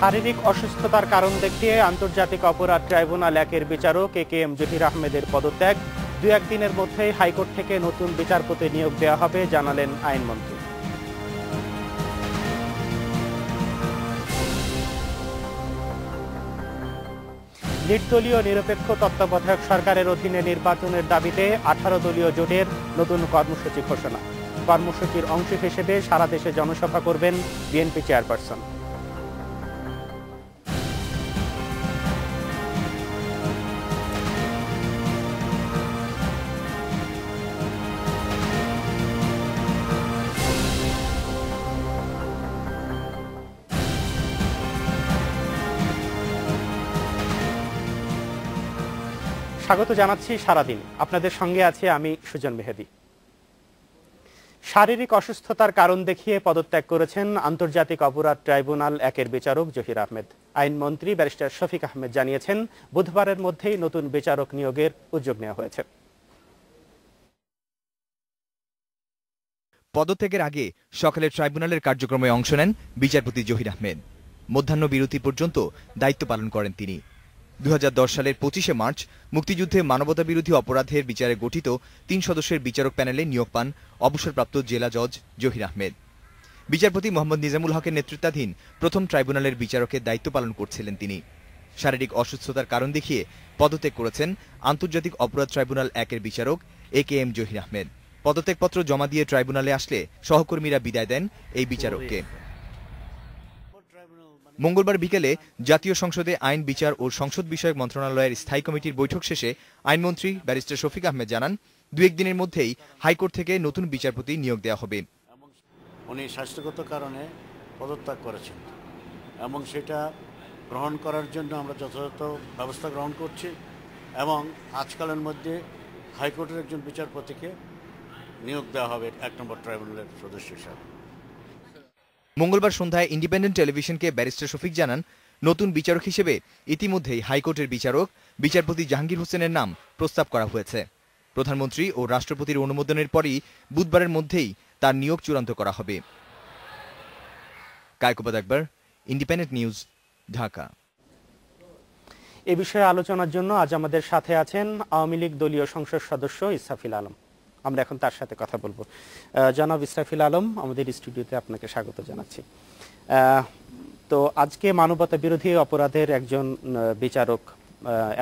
শারীরিক অসুস্থতার কারণ দেখিয়ে আন্তর্জাতিক অপরাধ ট্রাইব্যুনাল একের বিচারক এ কে এম জহির আহমেদের পদত্যাগ। দু একদিনের মধ্যেই হাইকোর্ট থেকে নতুন বিচারপতি নিয়োগ দেওয়া হবে, জানালেন আইনমন্ত্রী। নির্দলীয় নিরপেক্ষ তত্ত্বাবধায়ক সরকারের অধীনে নির্বাচনের দাবিতে আঠারো দলীয় জোটের নতুন কর্মসূচি ঘোষণা। কর্মসূচির অংশ হিসেবে সারা দেশে জনসভা করবেন বিএনপি চেয়ারপারসন। স্বাগত জানাচ্ছি সারাদিন। আপনাদের সঙ্গে আছে আমি সুজন মেহেদি। শারীরিক অসুস্থতার কারণ দেখিয়ে পদত্যাগ করেছেন আন্তর্জাতিক অপরাধ ট্রাইব্যুনাল একের বিচারক জহির আহমেদ। আইনমন্ত্রী ব্যারিস্টার শফিক আহমেদ জানিয়েছেন, বুধবারের মধ্যেই নতুন বিচারক নিয়োগের উদ্যোগ নেওয়া হয়েছে। পদত্যাগের আগে সকালে ট্রাইব্যুনালের কার্যক্রমে অংশ নেন বিচারপতি জহির আহমেদ। মধ্যাহ্ন বিরতি পর্যন্ত দায়িত্ব পালন করেন তিনি। দু হাজার দশ সালের পঁচিশে মার্চ, মুক্তিযুদ্ধে মানবতা বিরোধী অপরাধের বিচারে গঠিত তিন সদস্যের বিচারক প্যানেলে নিয়োগ পান অবসরপ্রাপ্ত জেলা জজ জহির আহমেদ। বিচারপতি মোহাম্মদ নিজামুল হকের নেতৃত্বাধীন প্রথম ট্রাইব্যুনালের বিচারকের দায়িত্ব পালন করছিলেন তিনি। শারীরিক অসুস্থতার কারণ দেখিয়ে পদত্যাগ করেছেন আন্তর্জাতিক অপরাধ ট্রাইব্যুনাল একের বিচারক A K M Zahir Ahmed. পদত্যাগপত্র জমা দিয়ে ট্রাইব্যুনালে আসলে সহকর্মীরা বিদায় দেন এই বিচারককে। মঙ্গলবার বিকেলে জাতীয় সংসদে আইন, বিচার ও সংসদ বিষয়ক মন্ত্রণালয়ের স্থায়ী কমিটির বৈঠক শেষে আইনমন্ত্রী ব্যারিস্টার শফিক আহমেদ জানান, দু, একদিনের মধ্যেই হাইকোর্ট থেকে নতুন বিচারপতি নিয়োগ দেওয়া হবে। উনি স্বাস্থ্যগত কারণে পদত্যাগ করেছেন এবং সেটা গ্রহণ করার জন্য আমরা যথাযথ ব্যবস্থা গ্রহণ করছি এবং আজকালের মধ্যে হাইকোর্টের একজন বিচারপতিকে নিয়োগ দেওয়া হবে এক নম্বর ট্রাইব্যুনালের সদস্য হিসাবে। মঙ্গলবার সন্ধ্যায় ইন্ডিপেন্ডেন্ট টেলিভিশনকে ব্যারিস্টার শফিক জানান, নতুন বিচারক হিসেবে ইতিমধ্যেই হাইকোর্টের বিচারক বিচারপতি জাহাঙ্গীর হোসেনের নাম প্রস্তাব করা হয়েছে। প্রধানমন্ত্রী ও রাষ্ট্রপতির অনুমোদনের পরই বুধবারের মধ্যেই তার নিয়োগ চূড়ান্ত করা হবে। Kaikobad Akbar, Independent News, Dhaka. এ বিষয়ে আলোচনার জন্য আজ আমাদের সাথে আছেন আওয়ামী লীগ দলীয় সংসদ সদস্য ইসাফিল আলম। আমরা এখন তার সাথে কথা বলব। জনাব ইসরাফিল আলম, আমাদের স্টুডিওতে আপনাকে স্বাগত জানাচ্ছি। তো আজকে মানবতা বিরোধী অপরাধের একজন বিচারক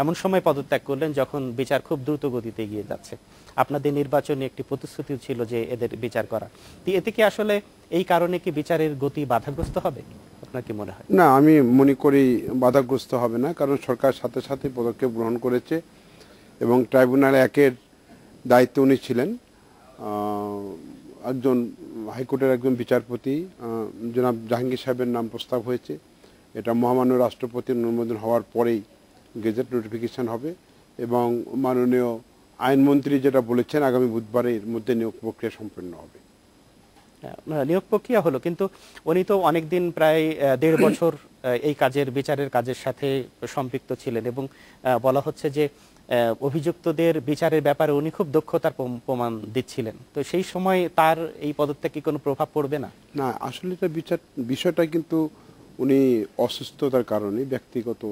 এমন সময় পদত্যাগ করলেন যখন বিচার খুব দ্রুত গতিতে এগিয়ে যাচ্ছে। আপনাদের নির্বাচনে একটি প্রতিশ্রুতি ছিল যে এদের বিচার করা। এতে কি আসলে এই কারণে কি বিচারের গতি বাধাগ্রস্ত হবে? আপনার কি মনে হয়? না, আমি মনে করি বাধাগ্রস্ত হবে না, কারণ সরকার সাথে সাথে পদক্ষেপ গ্রহণ করেছে এবং ট্রাইব্যুনাল একের দায়িত্ব উনি ছিলেন। একজন হাইকোর্টের একজন বিচারপতি জনাব জাহাঙ্গীর সাহেবের নাম প্রস্তাব হয়েছে। এটা মহামান্য রাষ্ট্রপতির অনুমোদন হওয়ার পরেই গেজেট নোটিফিকেশন হবে এবং মাননীয় আইনমন্ত্রী যেটা বলেছেন, আগামী বুধবারের মধ্যে নিয়োগ প্রক্রিয়া সম্পন্ন হবে। নিয়োগ প্রক্রিয়া হলো, কিন্তু উনি তো অনেকদিন প্রায় দেড় বছর এই কাজের, বিচারের কাজের সাথে সম্পৃক্ত ছিলেন এবং বলা হচ্ছে যে অভিযুক্তদের বিচারের ব্যাপারে উনি খুব দক্ষতার প্রমাণ দিচ্ছিলেন। তো সেই সময় তার এই পদত্যাগ কোনো প্রভাব পড়বে না? না, আসলে এটা বিচার, বিষয়টা কিন্তু উনি অসুস্থতার কারণে ব্যক্তিগত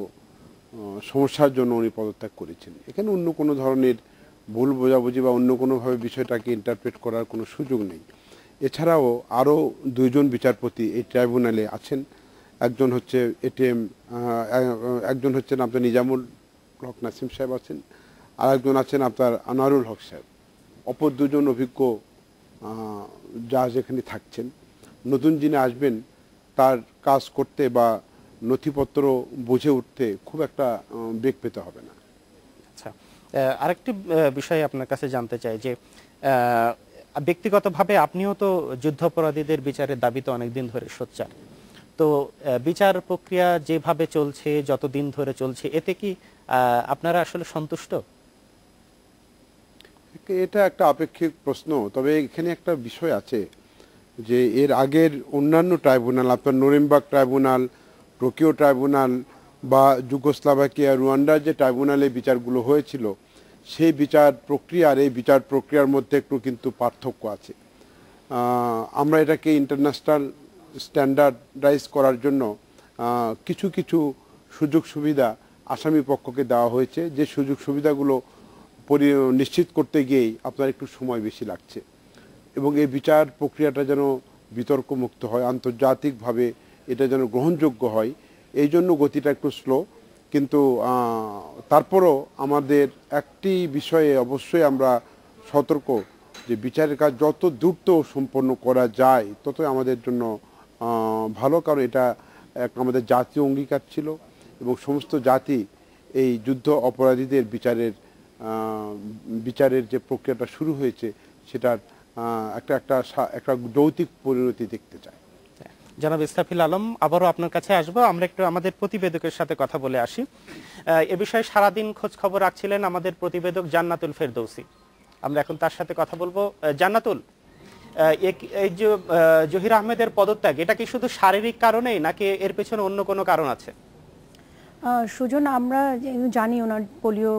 সমস্যার জন্য উনি পদত্যাগ করেছেন। এখানে অন্য কোনো ধরনের ভুল বোঝাবুঝি বা অন্য কোনোভাবে বিষয়টাকে ইন্টারপ্রেট করার কোনো সুযোগ নেই। এছাড়াও আরও দুইজন বিচারপতি এই ট্রাইব্যুনালে আছেন। একজন হচ্ছে এটিএম একজন হচ্ছেন আপনার নিজামুল হক নাসিম সাহেব আছেন আর একজন আছেন আপনার আনারুল হক সাহেব। অপর দুজন অভিজ্ঞ জাজ এখানে থাকছেন। নতুন যিনি আসবেন, তার কাজ করতে বা নথিপত্র বুঝে উঠতে খুব একটা বেগ পেতে হবে না। আচ্ছা আরেকটি বিষয় আপনার কাছে জানতে চাই যে ব্যক্তিগতভাবে আপনিও তো যুদ্ধাপরাধীদের বিচারের দাবিতে অনেকদিন ধরে সোচ্চার। তো বিচার প্রক্রিয়া যেভাবে চলছে, যতদিন ধরে চলছে, এতে কি আপনারা আসলে সন্তুষ্ট? এটা একটা আপেক্ষিক প্রশ্ন, তবে এখানে একটা বিষয় আছে যে এর আগের অন্যান্য ট্রাইব্যুনাল, আপনার নরিমবাগ ট্রাইব্যুনাল, টোকিও ট্রাইব্যুনাল বা যুগোস্লাভাকিয়া, রুয়ান্ডার যে ট্রাইব্যুনালে বিচারগুলো হয়েছিল, সেই বিচার প্রক্রিয়া আর এই বিচার প্রক্রিয়ার মধ্যে একটু কিন্তু পার্থক্য আছে। আমরা এটাকে ইন্টারন্যাশনাল স্ট্যান্ডার্ডাইজ করার জন্য কিছু কিছু সুযোগ সুবিধা আসামি পক্ষকে দেওয়া হয়েছে। যে সুযোগ সুবিধাগুলো পরি, নিশ্চিত করতে গিয়েই আপনার একটু সময় বেশি লাগছে। এবং এই বিচার প্রক্রিয়াটা যেন বিতর্কমুক্ত হয়, আন্তর্জাতিকভাবে এটা যেন গ্রহণযোগ্য হয়, এই জন্য গতিটা একটু স্লো কিন্তু তারপরও আমাদের একটি বিষয়ে অবশ্যই আমরা সতর্ক যে বিচারের কাজ যত দ্রুত সম্পন্ন করা যায়, ততই আমাদের জন্য ভালো। কারণ এটা এক আমাদের জাতীয় অঙ্গীকার ছিল। এবং সমস্ত জাতি এই যুদ্ধ অপরাধীদের বিচারের বিচারের যে প্রক্রিয়াটা শুরু হয়েছে, সেটার একটা একটা একটা যৌতিক পরিণতি দেখতে চায়। জনাব ইস্তাফিল আলম, আবারও আপনার কাছে আসব। আমরা একটু আমাদের প্রতিবেদকের সাথে কথা বলে আসি। এ বিষয়ে সারাদিন খোঁজ খবর রাখছিলেন আমাদের প্রতিবেদক জান্নাতুল ফেরদৌসি। আমরা এখন তার সাথে কথা বলব। জান্নাতুল এই যে জহির আহমেদের পদত্যাগ, এটা কি শুধু শারীরিক কারণেই, নাকি এর পেছনে অন্য কোনো কারণ আছে? সুজন, আমরা জানি ওনার পোলিও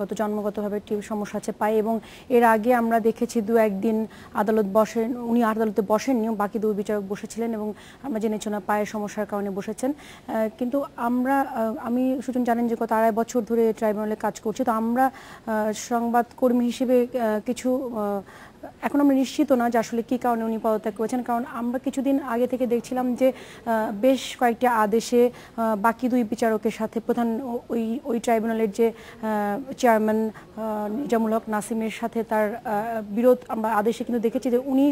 গত জন্মগতভাবে একটি সমস্যা আছে পায়ে এবং এর আগে আমরা দেখেছি দু একদিন আদালত বসেন, উনি আদালতে বসেননি বাকি দুই বিচারক বসেছিলেন এবং আমরা জেনেছি ওনার পায়ের সমস্যার কারণে বসেছেন। কিন্তু আমরা আমি, সুজন জানেন যে গত আড়াই বছর ধরে ট্রাইব্যুনালে কাজ করছি, তো আমরা সংবাদকর্মী হিসেবে কিছু এখন আমরা নিশ্চিত না যে আসলে কী কারণে উনি পদত্যাগ করেছেন। কারণ আমরা কিছুদিন আগে থেকে দেখছিলাম যে বেশ কয়েকটি আদেশে বাকি দুই বিচারকের সাথে প্রধান ওই ওই ট্রাইব্যুনালের যে চেয়ারম্যান নিজামুল হক নাসিমের সাথে তার বিরোধ আমরা আদেশে কিন্তু দেখেছি যে উনি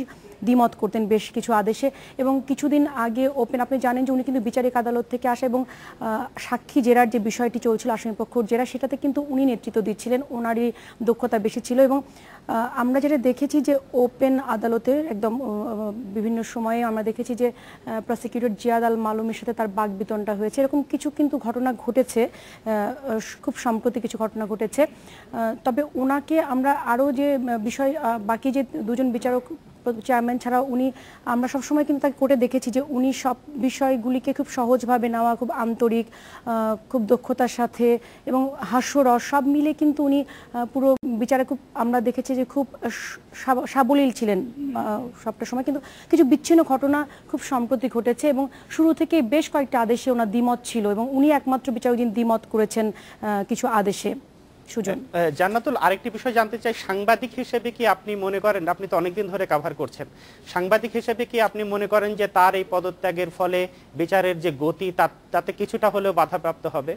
দ্বিমত করতেন বেশ কিছু আদেশে। এবং কিছুদিন আগে ওপেন, আপনি জানেন যে উনি কিন্তু বিচারিক আদালত থেকে আসা এবং সাক্ষী জেরার যে বিষয়টি চলছিল আসামিপক্ষ জেরা, সেটাতে কিন্তু উনি নেতৃত্ব দিচ্ছিলেন। ওনারই দক্ষতা বেশি ছিল এবং আমরা যেটা দেখেছি যে ওপেন আদালতে একদম বিভিন্ন সময়ে আমরা দেখেছি যে প্রসিকিউটর জিয়াদ আল মালুমের সাথে তার বাক বিতনটা হয়েছে। এরকম কিছু কিন্তু ঘটনা ঘটেছে খুব সম্প্রতি কিছু ঘটনা ঘটেছে। তবে ওনাকে আমরা আরও যে বিষয় বাকি যে দুজন বিচারক চেয়ারম্যান ছাড়া উনি, আমরা সবসময় কিন্তু তাকে কোর্টে দেখেছি যে উনি সব বিষয়গুলিকে খুব সহজভাবে নেওয়া, খুব আন্তরিক খুব দক্ষতার সাথে এবং হাস্যরস, সব মিলে কিন্তু উনি পুরো বিচারে খুব, আমরা দেখেছি যে খুব সাবলীল ছিলেন সবটা সময়। কিন্তু কিছু বিচ্ছিন্ন ঘটনা খুব সম্প্রতি ঘটেছে এবং শুরু থেকে বেশ কয়েকটা আদেশে ওনার দ্বিমত ছিল এবং উনি একমাত্র বিচারক যিনি দ্বিমত করেছেন কিছু আদেশে। সুজন। জান্নাতুল আরেকটি বিষয় জানতে চাই সাংবাদিক হিসেবে কি আপনি মনে করেন আপনি তো অনেকদিন ধরে কভার করছেন সাংবাদিক হিসেবে কি আপনি মনে করেন যে তার এই পদত্যাগের ফলে বিচারের যে গতি তাতে কিছুটা হলেও বাধাপ্রাপ্ত হবে?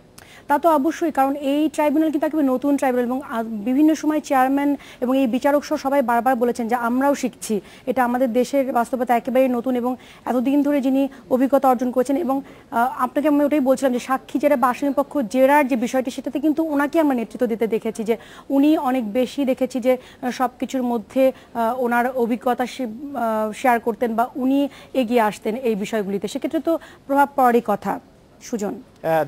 তা তো অবশ্যই কারণ এই ট্রাইব্যুনাল কিন্তু একেবারে নতুন ট্রাইব্যুনাল এবং বিভিন্ন সময় চেয়ারম্যান এবং এই বিচারক সহ সবাই বারবার বলেছেন যে আমরাও শিখছি। এটা আমাদের দেশের বাস্তবতা একেবারেই নতুন এবং এতদিন ধরে যিনি অভিজ্ঞতা অর্জন করেছেন এবং আপনাকে আমি ওটাই বলছিলাম যে সাক্ষী জেরা বা পক্ষ জেরার যে বিষয়টি সেটাতে কিন্তু ওনাকে আমরা নেতৃত্ব দিতে দেখেছি যে উনি অনেক বেশি দেখেছি যে সব কিছুর মধ্যে ওনার অভিজ্ঞতা শেয়ার করতেন বা উনি এগিয়ে আসতেন এই বিষয়গুলিতে। সেক্ষেত্রে তো প্রভাব পড়ারই কথা। সুজন?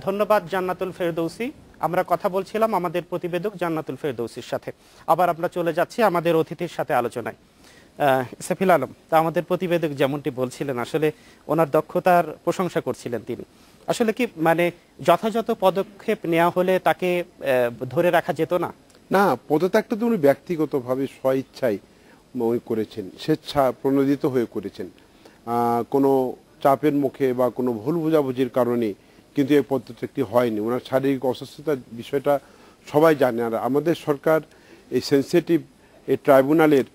ধন্যবাদ জান্নাতুল ফেরদৌসি। আমরা কথা বলছিলাম আমাদের প্রতিবেদক জান্নাতুল ফেরদৌসির সাথে। আবার আমরা চলে যাচ্ছি আমাদের অতিথির সাথে আলোচনায়। সাফিল আলম, তা আমাদের প্রতিবেদক যেমনটি বলছিলেন, আসলে ওনার দক্ষতার প্রশংসা করছিলেন তিনি। আসলে কি মানে যথাযথ পদক্ষেপ নেওয়া হলে তাকে ধরে রাখা যেত না? না পদত্যাগটা তো উনি ব্যক্তিগতভাবে স্বইচ্ছায় করেছেন, স্বেচ্ছা প্রণোদিত হয়ে করেছেন। কোনো চাপের মুখে বা কোনো ভুল বোঝাবুঝির কারণে কিন্তু এই পদত্যাগটি হয়নি। ওনার শারীরিক অসুস্থতার বিষয়টা সবাই জানে। আর আমাদের সরকার এই সেন্সিটিভ এই ট্রাইব্যুনালের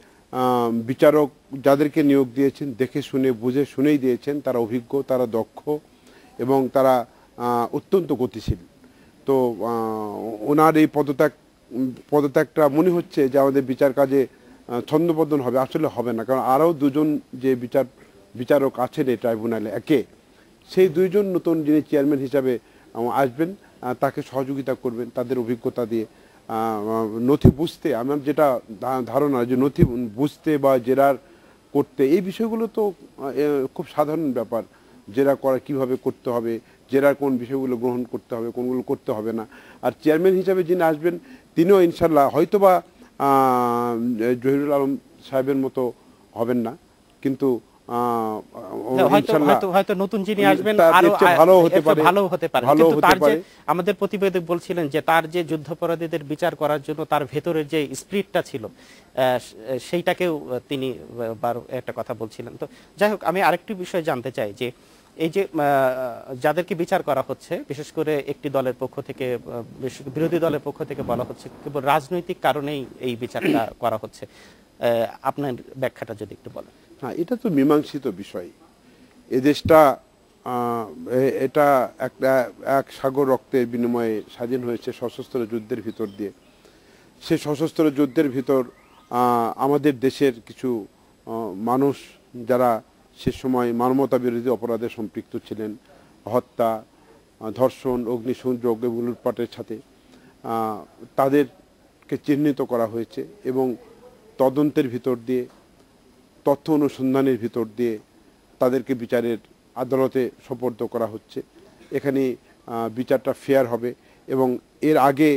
বিচারক যাদেরকে নিয়োগ দিয়েছেন, দেখে শুনে, বুঝে শুনেই দিয়েছেন, তারা অভিজ্ঞ, তারা দক্ষ। এবং তারা অত্যন্ত গতিশীল। তো ওনার এই পদত্যাগ, পদত্যাগটা মনে হচ্ছে যে আমাদের বিচার কাজে ছন্দপতন হবে, আসলে হবে না। কারণ আরও দুজন যে বিচার, বিচারক আছেন এই ট্রাইব্যুনালে, একে, সেই দুইজন নতুন যিনি চেয়ারম্যান হিসাবে আসবেন তাকে সহযোগিতা করবেন, তাদের অভিজ্ঞতা দিয়ে নথি বুঝতে, আমার যেটা ধারণা যে নথি বুঝতে বা জেরার করতে, এই বিষয়গুলো তো খুব সাধারণ ব্যাপার। জেরা করা কীভাবে করতে হবে জেরার কোন বিষয়গুলো গ্রহণ করতে হবে কোনগুলো করতে হবে না। আর চেয়ারম্যান হিসাবে যিনি আসবেন তিনিও ইনশাল্লাহ হয়তোবা জহিরুল আলম সাহেবের মতো হবেন না। কিন্তু আমাদের প্রতিবেদক বলছিলেন যে তার যে যুদ্ধাপরাধীদের বিচার করার জন্য তার ভেতরের যে স্পিরিটটা ছিল সেইটাকেও তিনি একটা কথা বলছিলেন। তো যাই হোক আমি আরেকটি বিষয় জানতে চাই যে এই যে যাদেরকে বিচার করা হচ্ছে বিশেষ করে একটি দলের পক্ষ থেকে বিরোধী দলের পক্ষ থেকে বলা হচ্ছে কেবল রাজনৈতিক কারণেই এই বিচারটা করা হচ্ছে। আপনার ব্যাখ্যাটা যদি একটু বলেন। হ্যাঁ এটা তো মীমাংসিত বিষয়। এ দেশটা এটা একটা এক সাগর রক্তের বিনিময়ে স্বাধীন হয়েছে সশস্ত্র যুদ্ধের ভিতর দিয়ে। সে সশস্ত্র যুদ্ধের ভিতর আমাদের দেশের কিছু মানুষ যারা সে সময় মানবতা বিরোধী অপরাধে সম্পৃক্ত ছিলেন। হত্যা, ধর্ষণ, অগ্নিসংযোগ এবং লুটপাটের সাথে তাদেরকে চিহ্নিত করা হয়েছে এবং তদন্তের ভিতর দিয়ে, তথ্য অনুসন্ধানের ভিতর দিয়ে তাদেরকে বিচারের আদালতে সোপর্দ করা হচ্ছে। এখানে বিচারটা ফেয়ার হবে এবং এর আগে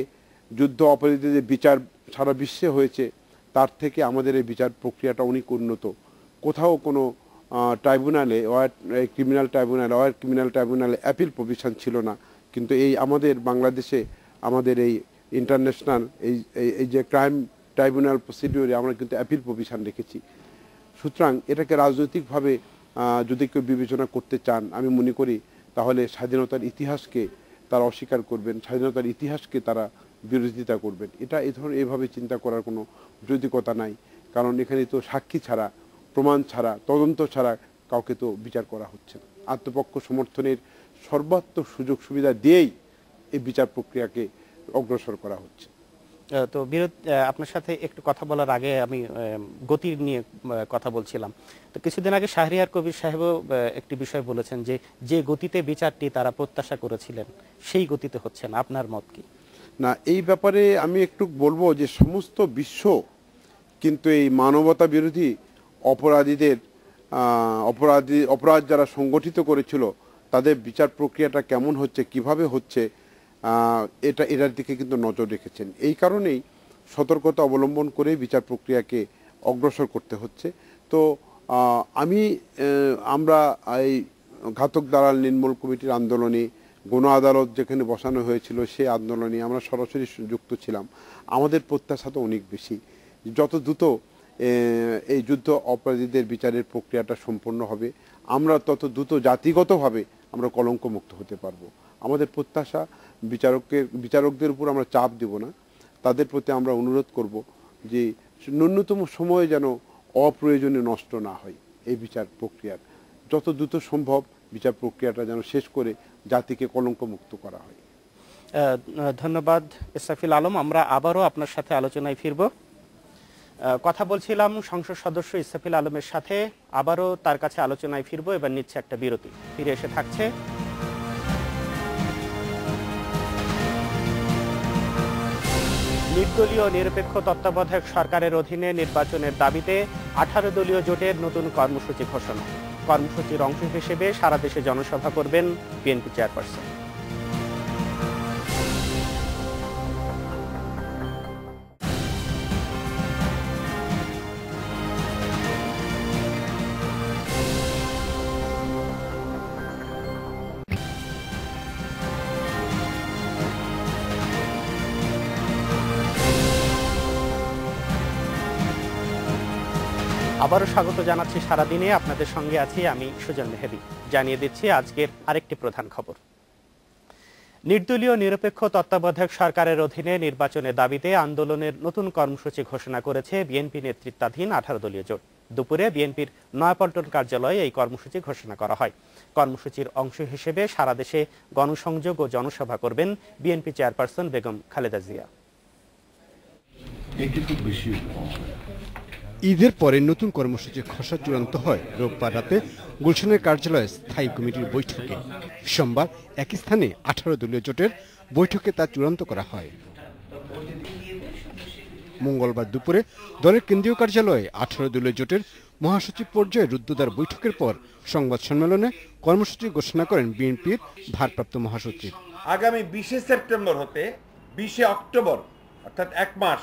যুদ্ধ অপরাধীদের যে বিচার সারা বিশ্বে হয়েছে, তার থেকে আমাদের এই বিচার প্রক্রিয়াটা অনেক উন্নত। কোথাও কোনো ট্রাইব্যুনালে war criminal tribunal war criminal ট্রাইব্যুনালে অ্যাপিল প্রভিশন ছিল না। কিন্তু এই আমাদের বাংলাদেশে, আমাদের এই ইন্টারন্যাশনাল, এই, এই- যে ক্রাইম ট্রাইব্যুনাল প্রসিডিওরে আমরা কিন্তু অ্যাপিল প্রভিশন রেখেছি। সুতরাং এটাকে রাজনৈতিকভাবে যদি কেউ বিবেচনা করতে চান, আমি মনে করি তাহলে স্বাধীনতার ইতিহাসকে তারা অস্বীকার করবেন, স্বাধীনতার ইতিহাসকে তারা বিরোধিতা করবেন। এটা এই ধরনের, এভাবে চিন্তা করার কোনো যৌতিকতা নাই। কারণ এখানে তো সাক্ষী ছাড়া প্রমাণ ছাড়া তদন্ত ছাড়া কাউকে তো বিচার করা হচ্ছে না। আত্মপক্ষ সমর্থনের সর্বাত্মক সুযোগ সুবিধা দিয়েই এই বিচার প্রক্রিয়াকে অগ্রসর করা হচ্ছে। তো বিরোধ আপনার সাথে একটু কথা বলার আগে আমি আহ, গতি নিয়ে কথা বলছিলাম। তো কিছুদিন আগে শাহরিয়ার কবির সাহেবও একটি বিষয় বলেছেন যে যে গতিতে বিচারটি তারা প্রত্যাশা করেছিলেন সেই গতিতে হচ্ছে না। আপনার মত কি? না এই ব্যাপারে আমি একটু বলব যে সমস্ত বিশ্ব কিন্তু এই মানবতা বিরোধী অপরাধীদের অপরাধী, অপরাধ যারা সংগঠিত করেছিল, তাদের বিচার প্রক্রিয়াটা কেমন হচ্ছে, কীভাবে হচ্ছে এটা, এটার দিকে কিন্তু নজর রেখেছেন। এই কারণেই সতর্কতা অবলম্বন করে বিচার প্রক্রিয়াকে অগ্রসর করতে হচ্ছে। তো আমি আমরা এই ঘাতক দালাল নির্মূল কমিটির আন্দোলনে, গণ আদালত যেখানে বসানো হয়েছিল সেই আন্দোলনে আমরা সরাসরি যুক্ত ছিলাম। আমাদের প্রত্যাশা তো অনেক বেশি। যত দ্রুত এই যুদ্ধ অপরাধীদের বিচারের প্রক্রিয়াটা সম্পন্ন হবে। আমরা তত দ্রুত জাতিগতভাবে আমরা কলঙ্কমুক্ত হতে পারব। আমাদের প্রত্যাশা, বিচারকের, বিচারকদের উপর আমরা চাপ দেব না। তাদের প্রতি আমরা অনুরোধ করব যে ন্যূনতম সময়ে যেন অপ্রয়োজনে নষ্ট না হয় এই বিচার প্রক্রিয়ার। যত দ্রুত সম্ভব বিচার প্রক্রিয়াটা যেন শেষ করে জাতিকে কলঙ্কমুক্ত করা হয়। ধন্যবাদ ইসরাফিল আলম। আমরা আবারও আপনার সাথে আলোচনায় ফিরব। কথা বলছিলাম সংসদ সদস্য ইসরাফিল আলমের সাথে। আবারও তার কাছে আলোচনায় ফিরবো, এবার নিচ্ছে একটা বিরতি। ফিরে এসে থাকছে। নির্দলীয় নিরপেক্ষ তত্ত্বাবধায়ক সরকারের অধীনে নির্বাচনের দাবিতে আঠারো দলীয় জোটের নতুন কর্মসূচি ঘোষণা। কর্মসূচির অংশ হিসেবে সারা দেশে জনসভা করবেন বিএনপি চেয়ারপারসন। আবারও স্বাগত জানাচ্ছি সারাদিনে। আপনাদের সঙ্গে আছি আমি সুজন মেহেদি। জানিয়ে দিচ্ছি আজকের আরেকটি প্রধান খবর। নির্দলীয় নিরপেক্ষ তত্ত্বাবধায়ক সরকারের অধীনে নির্বাচনের দাবিতে আন্দোলনের নতুন কর্মসূচি ঘোষণা করেছে বিএনপি নেতৃত্বাধীন আঠারো দলীয় জোট। দুপুরে বিএনপির নয়াপল্টন কার্যালয়ে এই কর্মসূচি ঘোষণা করা হয়। কর্মসূচির অংশ হিসেবে সারা দেশে গণসংযোগ ও জনসভা করবেন বিএনপি চেয়ারপারসন বেগম খালেদা জিয়া। ঈদের পরে নতুন কর্মসূচির খসড়া চূড়ান্ত হয়। রোববার রাতে গুলশানের কার্যালয়ে স্থায়ী কমিটির বৈঠকে। সোমবার একই স্থানে আঠারো দলীয় জোটের বৈঠকে তা চূড়ান্ত করা হয়। মঙ্গলবার দুপুরে দলের কেন্দ্রীয় কার্যালয়ে আঠারো দলীয় জোটের মহাসচিব পর্যায়ে রুদ্ধদ্বার বৈঠকের পর সংবাদ সম্মেলনে কর্মসূচি ঘোষণা করেন বিএনপির ভারপ্রাপ্ত মহাসচিব। আগামী বিশে সেপ্টেম্বর হতে বিশে অক্টোবর, অর্থাৎ এক মাস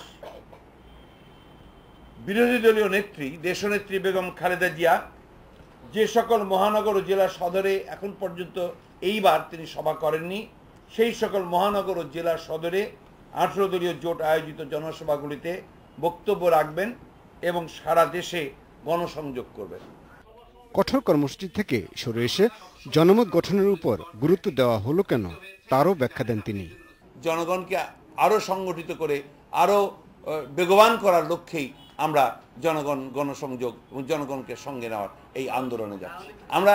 বিরোধী দলীয় নেত্রী দেশনেত্রী বেগম খালেদা জিয়া যে সকল মহানগর ও জেলা সদরে এখন পর্যন্ত এইবার তিনি সভা করেননি সেই সকল মহানগর ও জেলা সদরে আঠেরো দলীয় জোট আয়োজিত জনসভাগুলিতে বক্তব্য রাখবেন এবং সারা দেশে গণসংযোগ করবেন। কঠোর কর্মসূচি থেকে সরে এসে জনমত গঠনের উপর গুরুত্ব দেওয়া হলো কেন তারও ব্যাখ্যা দেন তিনি। জনগণকে আরও সংগঠিত করে আরও বেগবান করার লক্ষ্যেই আমরা জনগণ গণসংযোগ জনগণকে সঙ্গে নেওয়ার এই আন্দোলনে যাচ্ছি। আমরা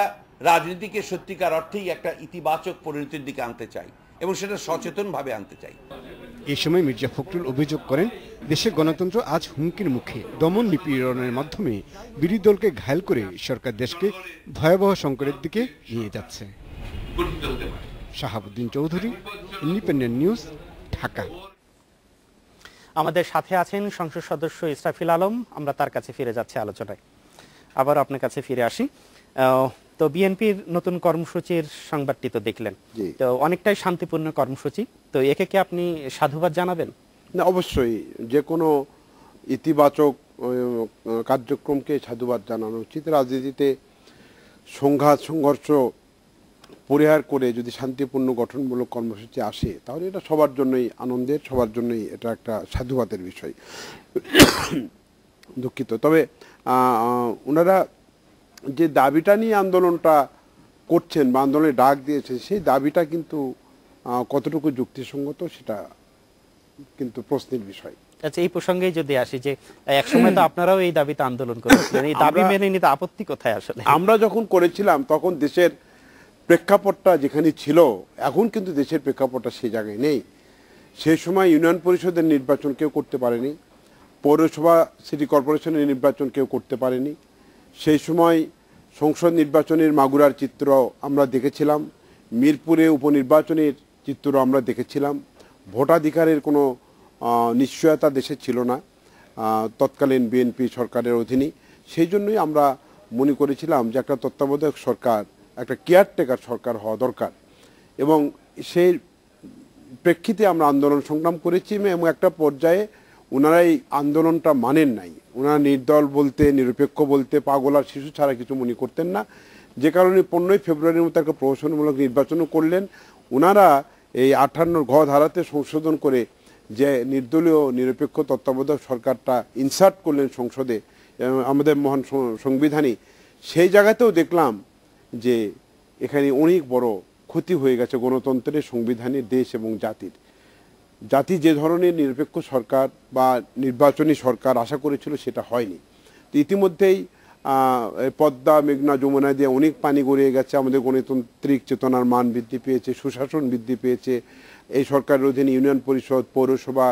রাজনীতিকে সত্যিকার অর্থেই একটা ইতিবাচক পরিণতির দিকে আনতে চাই এবং সেটা সচেতনভাবে আনতে চাই। এ সময় মির্জা ফখরুল অভিযোগ করেন দেশের গণতন্ত্র আজ হুমকির মুখে দমন নিপীড়নের মাধ্যমে বিরোধী দলকে ঘায়ল করে সরকার দেশকে ভয়াবহ সংকটের দিকে নিয়ে যাচ্ছে। Shahabuddin Chowdhury Independent News Dhaka. আমাদের সাথে আছেন সংসদ সদস্য ইসরাফিল আলম। আমরা তার কাছে ফিরে যাচ্ছি আলোচনায়। আবার আপনার কাছে ফিরে আসি। তো বিএনপির নতুন কর্মসূচির সংবাদটি তো দেখলেন। তো অনেকটাই শান্তিপূর্ণ কর্মসূচি। তো একে কি আপনি সাধুবাদ জানাবেন? না অবশ্যই। যে কোনো ইতিবাচক কার্যক্রমকে সাধুবাদ জানানো উচিত। রাজনীতিতে সংঘাত সংঘর্ষ পরিহার করে যদি শান্তিপূর্ণ গঠনমূলক কর্মসূচি আসে তাহলে এটা সবার জন্যই আনন্দের সবার জন্যই এটা একটা সাধুবাদের বিষয়। দুঃখিত। তবে ওনারা যে দাবিটা নিয়ে আন্দোলনটা করছেন বা আন্দোলনে ডাক দিয়েছে সেই দাবিটা কিন্তু কতটুকু যুক্তিসঙ্গত সেটা কিন্তু প্রশ্নের বিষয়। আচ্ছা এই প্রসঙ্গেই যদি আসি যে একসময় তো আপনারাও এই দাবিতে আন্দোলন করেছিলেন। এই দাবি মেনে নিতে আপত্তি কোথায় আসলে? আমরা যখন করেছিলাম তখন দেশের প্রেক্ষাপটটা যেখানে ছিল, এখন কিন্তু দেশের প্রেক্ষাপটটা সেই জায়গায় নেই। সেই সময় ইউনিয়ন পরিষদের নির্বাচন কেউ করতে পারেনি, পৌরসভা, সিটি কর্পোরেশনের নির্বাচন কেউ করতে পারেনি। সেই সময় সংসদ নির্বাচনের মাগুরার চিত্র আমরা দেখেছিলাম, মিরপুরে উপনির্বাচনের চিত্র আমরা দেখেছিলাম। ভোটাধিকারের কোনো নিশ্চয়তা দেশে ছিল না তৎকালীন বিএনপি সরকারের অধীনে। সেই জন্যই আমরা মনে করেছিলাম যে একটা তত্ত্বাবধায়ক সরকার একটা কেয়ারটেকার সরকার হওয়া দরকার। এবং সেই প্রেক্ষিতে আমরা আন্দোলন সংগ্রাম করেছি এবং একটা পর্যায়ে ওনারা এই আন্দোলনটা মানেন নাই। ওনারা নির্দল বলতে, নিরপেক্ষ বলতে, পাগল আর শিশু ছাড়া কিছু মনে করতেন না। যে কারণে পনেরোই ফেব্রুয়ারির মতো একটা প্রহসনমূলক নির্বাচনও করলেন। ওনারা এই আঠান্ন ঘ ধারাতে সংশোধন করে যে নির্দলীয়, নিরপেক্ষ তত্ত্বাবধায়ক সরকারটা ইনসার্ট করলেন সংসদে আমাদের মহান সংবিধানে। সেই জায়গাতেও দেখলাম যে এখানে অনেক বড় ক্ষতি হয়ে গেছে গণতন্ত্রের সংবিধানের দেশ এবং জাতির। জাতি যে ধরনের নিরপেক্ষ সরকার বা নির্বাচনী সরকার আশা করেছিল সেটা হয়নি। তো ইতিমধ্যেই পদ্মা, মেঘনা, যমুনা দিয়ে অনেক পানি গড়িয়ে গেছে। আমাদের গণতান্ত্রিক চেতনার মান বৃদ্ধি পেয়েছে, সুশাসন বৃদ্ধি পেয়েছে। এই সরকারের অধীনে ইউনিয়ন পরিষদ, পৌরসভা,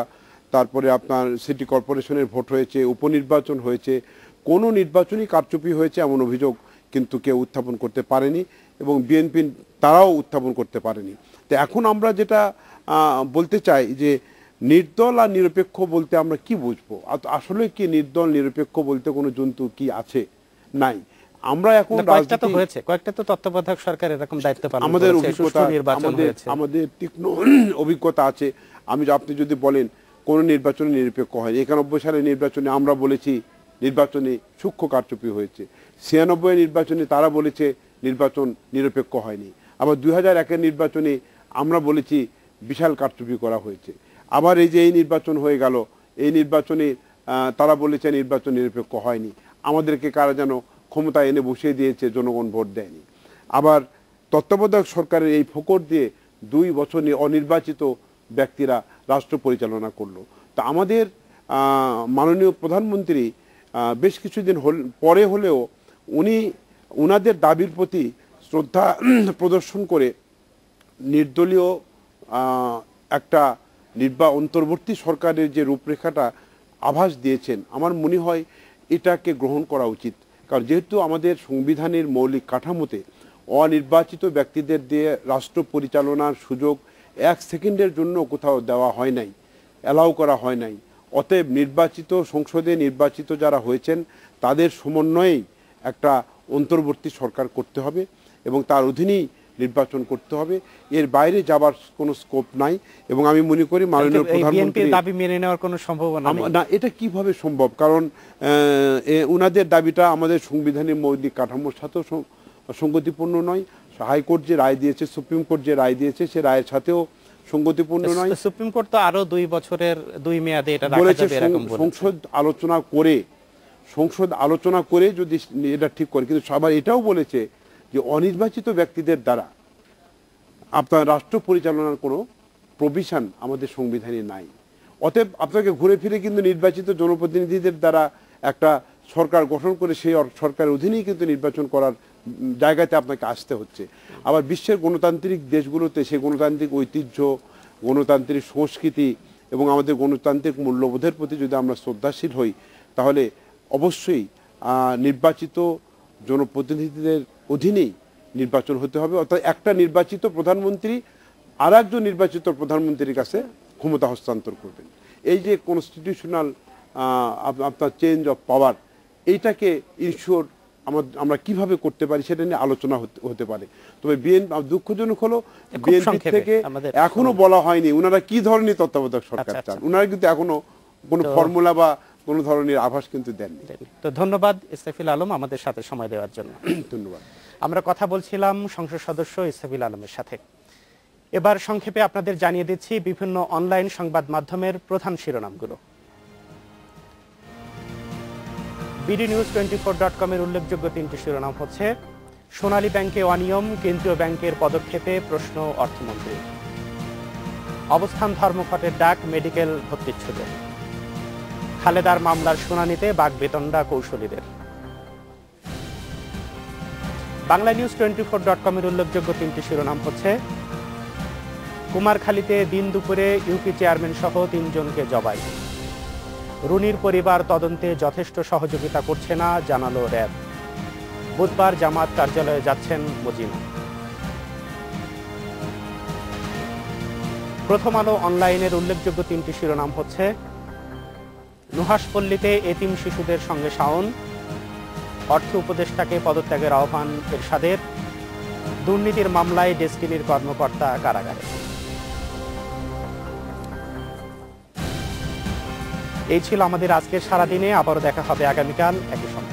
তারপরে আপনার সিটি কর্পোরেশনের ভোট হয়েছে, উপনির্বাচন হয়েছে। কোনো নির্বাচনই কারচুপি হয়েছে এমন অভিযোগ কিন্তু কেউ উত্থাপন করতে পারেনি এবং বিএনপি তারাও উত্থাপন করতে পারেনি। তো এখন আমরা যেটা বলতে চাই যে নির্দল আর নিরপেক্ষ বলতে আমরা কি বুঝব? আসলে কি নির্দল নিরপেক্ষ বলতে কোনো জন্তু কি আছে? নাই। আমরা এখন কয়েকটা তো হয়েছে। কয়েকটা তো তত্ত্বাবধায়ক সরকার এরকম দায়িত্ব পালন আমাদের অভিজ্ঞতা আমাদের আমাদের তীক্ষ্ণ অভিজ্ঞতা আছে। আমি আপনি যদি বলেন কোন নির্বাচনে নিরপেক্ষ হয় একানব্বই সালে নির্বাচনে আমরা বলেছি নির্বাচনে সূক্ষ্ম কারচুপি হয়েছে। ছিয়ানব্বই নির্বাচনে তারা বলেছে নির্বাচন নিরপেক্ষ হয়নি। আবার দুই হাজার একের নির্বাচনে আমরা বলেছি বিশাল কারচুপি করা হয়েছে। আবার এই যে এই নির্বাচন হয়ে গেল, এই নির্বাচনে তারা বলেছে নির্বাচন নিরপেক্ষ হয়নি। আমাদেরকে কারা যেন ক্ষমতা এনে বসিয়ে দিয়েছে, জনগণ ভোট দেয়নি। আবার তত্ত্বাবধায়ক সরকারের এই ফোকর দিয়ে দুই বছর অনির্বাচিত ব্যক্তিরা রাষ্ট্র পরিচালনা করল। তা আমাদের মাননীয় প্রধানমন্ত্রী বেশ কিছুদিন হল, পরে হলেও উনি উনাদের দাবির প্রতি শ্রদ্ধা প্রদর্শন করে নির্দলীয় একটা নির্বা, অন্তর্বর্তী সরকারের যে রূপরেখাটা আভাস দিয়েছেন, আমার মনে হয় এটাকে গ্রহণ করা উচিত। কারণ যেহেতু আমাদের সংবিধানের মৌলিক কাঠামোতে অনির্বাচিত ব্যক্তিদের দিয়ে রাষ্ট্র পরিচালনার সুযোগ এক সেকেন্ডের জন্য কোথাও দেওয়া হয় নাই, অ্যালাউ করা হয় নাই, অতএব নির্বাচিত সংসদে নির্বাচিত যারা হয়েছেন, তাদের সমন্বয়েই একটা অন্তর্বর্তী সরকার করতে হবে এবং তার অধীনেই নির্বাচন করতে হবে। এর বাইরে যাবার কোনো স্কোপ নাই এবং আমি মনে করি মাননীয় প্রধানমন্ত্রী দাবি মেনে নেওয়ার কোনো সম্ভাবনা না এটা কীভাবে সম্ভব? কারণ উনাদের দাবিটা আমাদের সংবিধানের মৌলিক কাঠামোর সাথেও সঙ্গতিপূর্ণ নয়। হাইকোর্ট যে রায় দিয়েছে সুপ্রিম কোর্ট যে রায় দিয়েছে সে রায়ের সাথেও সঙ্গতিপূর্ণ নয়। সুপ্রিম কোর্ট তো আরও দুই বছরের দুই মেয়াদে এটা বলেছে। সংসদ আলোচনা করে সংসদ আলোচনা করে যদি এটা ঠিক করে, কিন্তু সবার এটাও বলেছে যে অনির্বাচিত ব্যক্তিদের দ্বারা আপনার রাষ্ট্র পরিচালনার কোনো প্রভিশন আমাদের সংবিধানে নাই। অতএব আপনাকে ঘুরে ফিরে কিন্তু নির্বাচিত জনপ্রতিনিধিদের দ্বারা একটা সরকার গঠন করে সেই সরকারের অধীনেই কিন্তু নির্বাচন করার জায়গাতে আপনাকে আসতে হচ্ছে। আবার বিশ্বের গণতান্ত্রিক দেশগুলোতে সেই গণতান্ত্রিক ঐতিহ্য, গণতান্ত্রিক সংস্কৃতি এবং আমাদের গণতান্ত্রিক মূল্যবোধের প্রতি যদি আমরা শ্রদ্ধাশীল হই, তাহলে অবশ্যই নির্বাচিত জনপ্রতিনিধিদের অধীনেই নির্বাচন হতে হবে। অর্থাৎ একটা নির্বাচিত প্রধানমন্ত্রী আর একজন নির্বাচিত প্রধানমন্ত্রীর কাছে ক্ষমতা হস্তান্তর করবেন। এই যে কনস্টিটিউশনাল আপনার চেঞ্জ অফ পাওয়ার এইটাকে ইনশিওর আমরা কীভাবে করতে পারি সেটা নিয়ে আলোচনা হতে- পারে। তবে বিএনপি দুঃখজনক হলো বিএনপি থেকে এখনও বলা হয়নি ওনারা কি ধরনের তত্ত্বাবধায়ক সরকার আচ্ছা, আচ্ছা। চান। ওনারা কিন্তু এখনও কোনো ফর্মুলা বা কোনো ধরনের আভাস কিন্তু দেননি। তো ধন্যবাদ ইস্তাফিল আলম আমাদের সাথে সময় দেওয়ার জন্য। ধন্যবাদ। আমরা কথা বলছিলাম সংসদ সদস্য ইস্তাফিল আলমের সাথে। এবার সংক্ষেপে আপনাদের জানিয়ে দিচ্ছি বিভিন্ন অনলাইন সংবাদ মাধ্যমের প্রধান শিরোনামগুলো। BD news twenty four dot কমের উল্লেখযোগ্য তিনটি শিরোনাম হচ্ছে সোনালী ব্যাংকে অনিয়ম কেন্দ্রীয় ব্যাংকের পদক্ষেপে প্রশ্ন অর্থমন্ত্রী। অবস্থান ধর্মঘটের ডাক মেডিকেল ভর্তিচ্ছুদের খালেদার মামলার শুনানিতে বাঘ বেতনডা কৌশলীদের। Bangla news twenty four dot কমের উল্লেখযোগ্য তিনটি শিরোনাম হচ্ছে, কুমারখালীতে দিন দুপুরে ইউপি চেয়ারম্যান সহ তিনজনকে জবাই। রুনির পরিবার তদন্তে যথেষ্ট সহযোগিতা করছে না, জানালো র্যাব। বুধবার জামাত কার্যালয়ে যাচ্ছেন মজিনা। প্রথম আলো অনলাইনের উল্লেখযোগ্য তিনটি শিরোনাম হচ্ছে নুহাসপল্লীতে এতিম শিশুদের সঙ্গে শাওন। অর্থ উপদেষ্টাকে পদত্যাগের আহ্বান এরশাদের। দুর্নীতির মামলায় ডেস্টিনির কর্মকর্তা কারাগারে। এই ছিল আমাদের আজকের সারাদিনে। আবারও দেখা হবে আগামীকাল। একই সময়